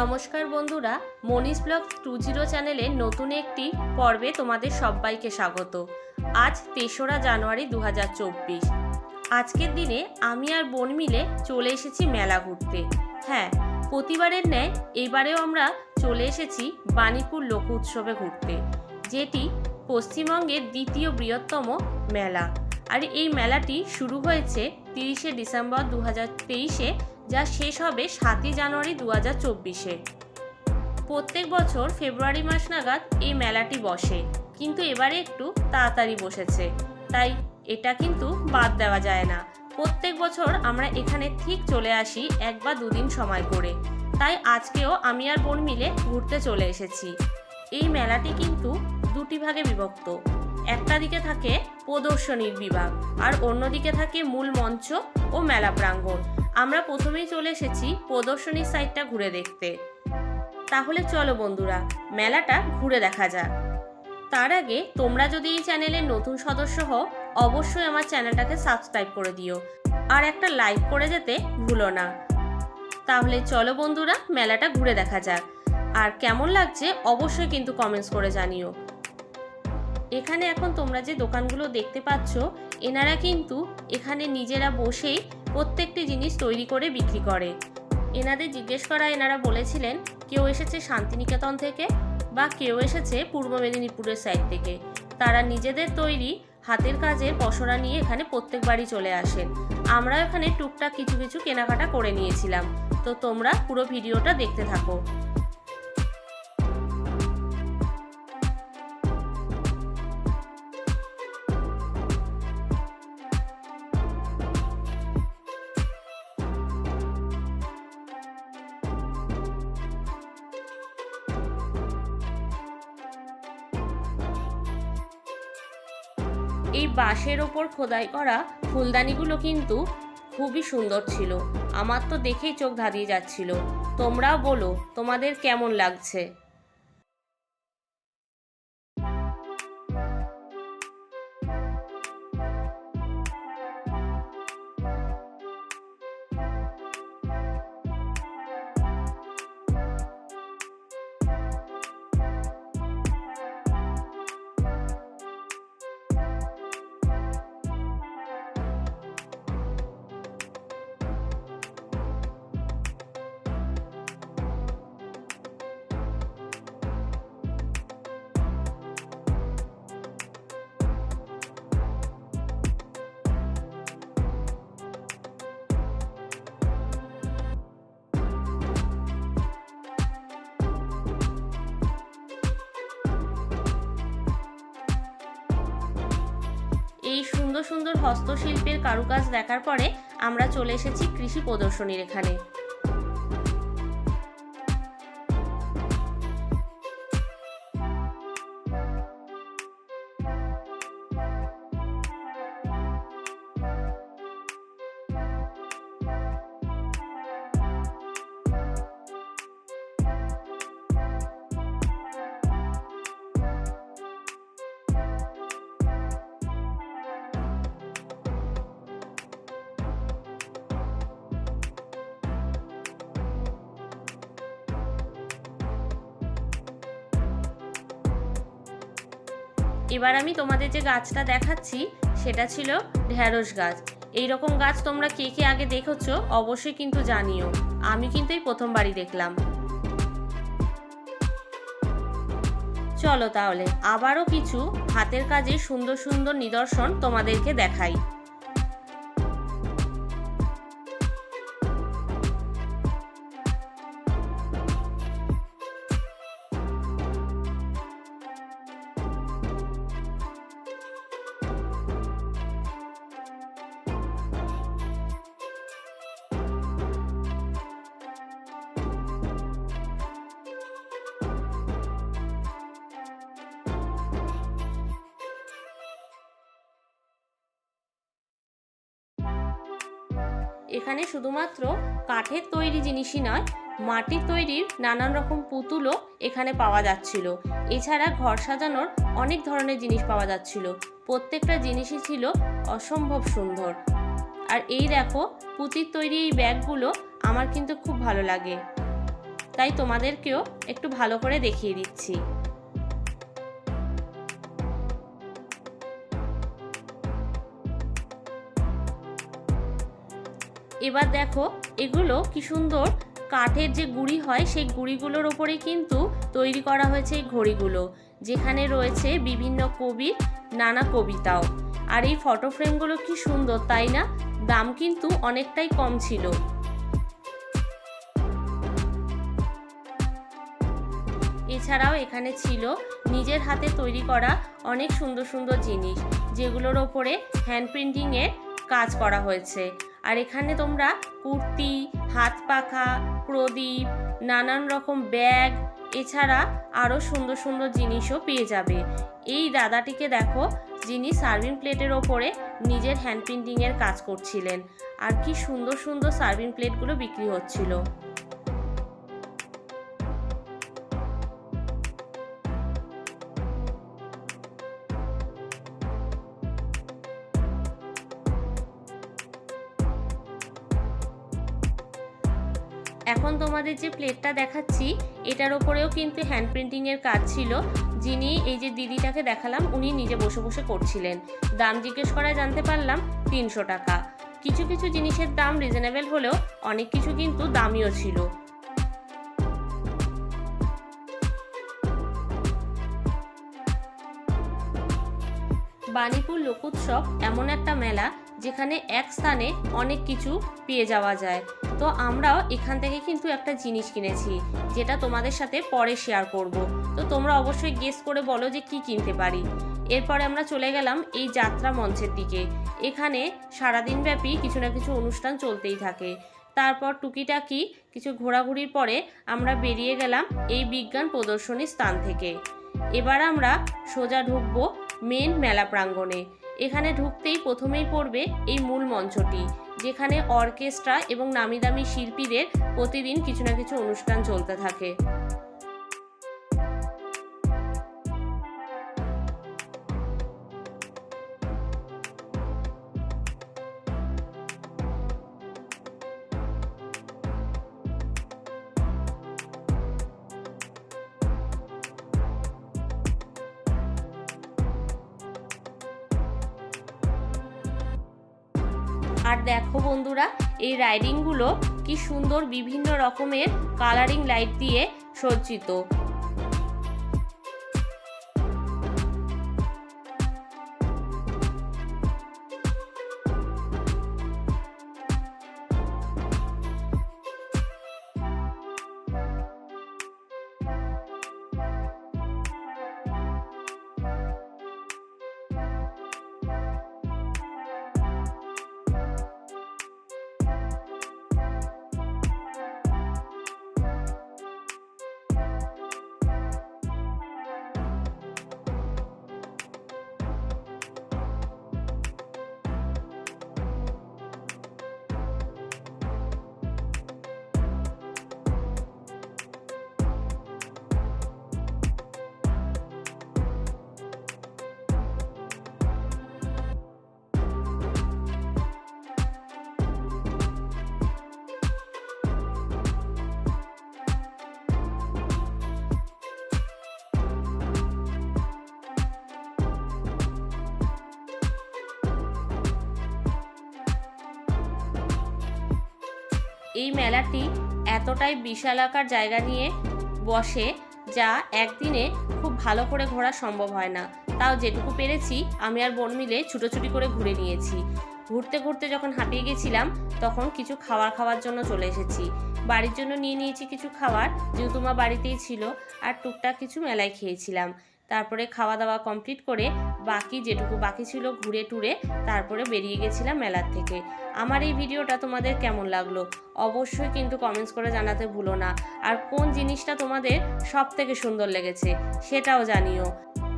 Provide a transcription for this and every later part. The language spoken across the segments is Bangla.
নমস্কার বন্ধুরা, মনীষ ব্লগ টু জিরো চ্যানেলে নতুন একটি পর্বে তোমাদের সবাইকে স্বাগত। আজ তেসরা জানুয়ারি দু হাজার চব্বিশ। আজকের দিনে আমি আর বোন মিলে চলে এসেছি মেলা ঘুরতে। হ্যাঁ প্রতিবারের ন্যায় এইবারেও আমরা চলে এসেছি বাণীপুর লোক উৎসবে ঘুরতে, যেটি পশ্চিমবঙ্গের দ্বিতীয় বৃহত্তম মেলা। আর এই মেলাটি শুরু হয়েছে তিরিশে ডিসেম্বর দু হাজার তেইশে যা শেষ হবে সাতই জানুয়ারি দু হাজার চব্বিশে। প্রত্যেক বছর ফেব্রুয়ারি মাস নাগাদ এই মেলাটি বসে, কিন্তু এবারে একটু তাড়াতাড়ি বসেছে। তাই এটা কিন্তু বাদ দেওয়া যায় না। প্রত্যেক বছর আমরা এখানে ঠিক চলে আসি এক বা দুদিন সময় করে। তাই আজকেও আমি আর বোন মিলে ঘুরতে চলে এসেছি। এই মেলাটি কিন্তু দুটি ভাগে বিভক্ত। একটা দিকে থাকে প্রদর্শনীর বিভাগ, আর অন্যদিকে থাকে মূল মঞ্চ ও মেলা প্রাঙ্গণ। আমরা প্রথমেই চলে এসেছি প্রদর্শনীর সাইডটা ঘুরে দেখতে। তাহলে চলো বন্ধুরা, মেলাটা ঘুরে দেখা যাক। তার আগে তোমরা যদি এই চ্যানেলের নতুন সদস্য হও, অবশ্যই আমার চ্যানেলটাকে সাবস্ক্রাইব করে দিও। আর একটা লাইক করে যেতে ভুলো না। তাহলে চলো বন্ধুরা, মেলাটা ঘুরে দেখা যাক। আর কেমন লাগছে অবশ্যই কিন্তু কমেন্টস করে জানিও। এখানে এখন তোমরা যে দোকানগুলো দেখতে পাচ্ছ, এনারা কিন্তু এখানে নিজেরা বসেই প্রত্যেকটি জিনিস তৈরি করে বিক্রি করে। এনাদের জিজ্ঞেস করা এনারা বলেছিলেন, কেউ এসেছে শান্তিনিকেতন থেকে বা কেউ এসেছে পূর্ব মেদিনীপুরের সাইড থেকে। তারা নিজেদের তৈরি হাতের কাজের পসরা নিয়ে এখানে প্রত্যেক বাড়ি চলে আসেন। আমরা এখানে টুকটাক কিছু কিছু কেনাকাটা করে নিয়েছিলাম। তো তোমরা পুরো ভিডিওটা দেখতে থাকো। এই বাঁশের ওপর খোদাই করা ফুলদানিগুলো কিন্তু খুবই সুন্দর ছিল। আমার তো দেখেই চোখ ধাঁধিয়ে যাচ্ছিল। তোমরাও বলো, তোমাদের কেমন লাগছে? সুন্দর সুন্দর হস্তশিল্পের কারুকাজ দেখার পরে আমরা চলে এসেছি কৃষি প্রদর্শনীর এখানে। এবার আমি তোমাদের যে গাছটা দেখাচ্ছি, সেটা ছিল ঢ্যাঁড়স গাছ। এই রকম গাছ তোমরা কে কে আগে দেখেছ, অবশ্যই কিন্তু জানিও। আমি কিন্তু এই প্রথমবারই দেখলাম। চলো তাহলে, আবারও কিছু হাতের কাজে সুন্দর সুন্দর নিদর্শন তোমাদেরকে দেখাই। এখানে শুধুমাত্র কাঠের তৈরি জিনিসই নয়, মাটির তৈরির নানান রকম পুতুলও এখানে পাওয়া যাচ্ছিল। এছাড়া ঘর সাজানোর অনেক ধরনের জিনিস পাওয়া যাচ্ছিল। প্রত্যেকটা জিনিসই ছিল অসম্ভব সুন্দর। আর এই দেখো, পুঁতির তৈরি এই ব্যাগগুলো আমার কিন্তু খুব ভালো লাগে। তাই তোমাদেরকেও একটু ভালো করে দেখিয়ে দিচ্ছি। এবার দেখো, এগুলো কি সুন্দর। কাঠের যে গুড়ি হয়, সেই গুড়িগুলোর ওপরে কিন্তু তৈরি করা হয়েছে এই ঘড়িগুলো। যেখানে রয়েছে বিভিন্ন কবির নানা কবিতাও। আর এই ফটো ফ্রেমগুলো কি সুন্দর, তাই না? দাম কিন্তু অনেকটাই কম ছিল। এছাড়াও এখানে ছিল নিজের হাতে তৈরি করা অনেক সুন্দর সুন্দর জিনিস, যেগুলোর ওপরে হ্যান্ড প্রিন্টিংয়ের কাজ করা হয়েছে। আর এখানে তোমরা কুর্তি, হাত পাখা, প্রদীপ, নানান রকম ব্যাগ, এছাড়া আরও সুন্দর সুন্দর জিনিসও পেয়ে যাবে। এই দাদাটিকে দেখো, যিনি সার্ভিং প্লেটের ওপরে নিজের হ্যান্ড প্রিন্টিংয়ের কাজ করছিলেন। আর কি সুন্দর সুন্দর সার্ভিং প্লেটগুলো বিক্রি হচ্ছিল। এখন তোমাদের যে প্লেটটা দেখাচ্ছি, এটার ওপরেও কিন্তু হ্যান্ড প্রিন্টিংয়ের কাজ ছিল। যিনি এই যে দিদিটাকে দেখালাম, উনি নিজে বসে বসে করছিলেন। দাম জিজ্ঞেস করায় জানতে পারলাম, তিনশো টাকা। কিছু কিছু জিনিসের দাম রিজনেবল হলেও অনেক কিছু কিন্তু দামিও ছিল। বাণীপুর লোকোৎসব এমন একটা মেলা যেখানে এক স্থানে অনেক কিছু পেয়ে যাওয়া যায়। তো আমরাও এখান থেকে কিন্তু একটা জিনিস কিনেছি, যেটা তোমাদের সাথে পরে শেয়ার করব। তো তোমরা অবশ্যই গেস করে বলো যে কি কিনতে পারি। এরপরে আমরা চলে গেলাম এই যাত্রা মঞ্চের দিকে। এখানে সারাদিন ব্যাপী কিছু না কিছু অনুষ্ঠান চলতেই থাকে। তারপর টুকিটাকি কিছু ঘোরাঘুরির পরে আমরা বেরিয়ে গেলাম এই বিজ্ঞান প্রদর্শনী স্থান থেকে। এবার আমরা সোজা ঢুকবো মেন মেলা প্রাঙ্গণে। এখানে ঢুকতেই প্রথমেই পড়বে এই মূল মঞ্চটি, যেখানে অর্কেস্ট্রা এবং নামি দামি শিল্পীদের প্রতিদিন কিছু না কিছু অনুষ্ঠান চলতে থাকে। আর দেখো বন্ধুরা এই রাইডিংগুলো কি সুন্দর বিভিন্ন রকমের কালারিং লাইট দিয়ে সজ্জিত। এই মেলাটি এতটাই বিশাল আকার জায়গা নিয়ে বসে যা একদিনে খুব ভালো করে ঘোরা সম্ভব হয় না। তাও যেটুকু পেরেছি, আমি আর বোন মিলে ছুটোছুটি করে ঘুরে নিয়েছি। ঘুরতে ঘুরতে যখন হাঁপিয়ে গেছিলাম, তখন কিছু খাবার খাওয়ার জন্য চলে এসেছি। বাড়ির জন্য নিয়ে নিয়েছি কিছু খাবার, যেহেতু মা বাড়িতেই ছিল, আর টুকটাক কিছু মেলায় খেয়েছিলাম। তারপরে খাওয়া দাওয়া কমপ্লিট করে বাকি যেটুকু বাকি ছিল ঘুরে টুরে তারপরে বেরিয়ে গেছিলাম মেলার থেকে। আমার এই ভিডিওটা তোমাদের কেমন লাগল? অবশ্যই কিন্তু কমেন্টস করে জানাতে ভুলো না। আর কোন জিনিসটা তোমাদের সব থেকে সুন্দর লেগেছে সেটাও জানিও।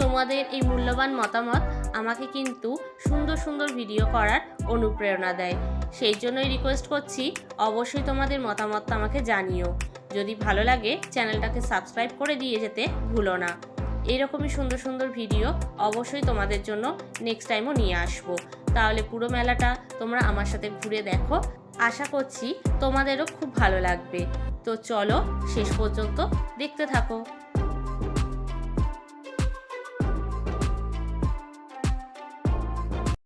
তোমাদের এই মূল্যবান মতামত আমাকে কিন্তু সুন্দর সুন্দর ভিডিও করার অনুপ্রেরণা দেয়। সেই জন্যই রিকোয়েস্ট করছি, অবশ্যই তোমাদের মতামতটা আমাকে জানিও। যদি ভালো লাগে চ্যানেলটাকে সাবস্ক্রাইব করে দিয়ে যেতে ভুলো না। এরকমই সুন্দর সুন্দর ভিডিও অবশ্যই তোমাদের জন্য নেক্সট টাইমও নিয়ে আসব। তাহলে পুরো মেলাটা তোমরা আমার সাথে ঘুরে দেখো। আশা করছি তোমাদেরও খুব ভালো লাগবে। তো চলো শেষ পর্যন্ত দেখতে থাকো।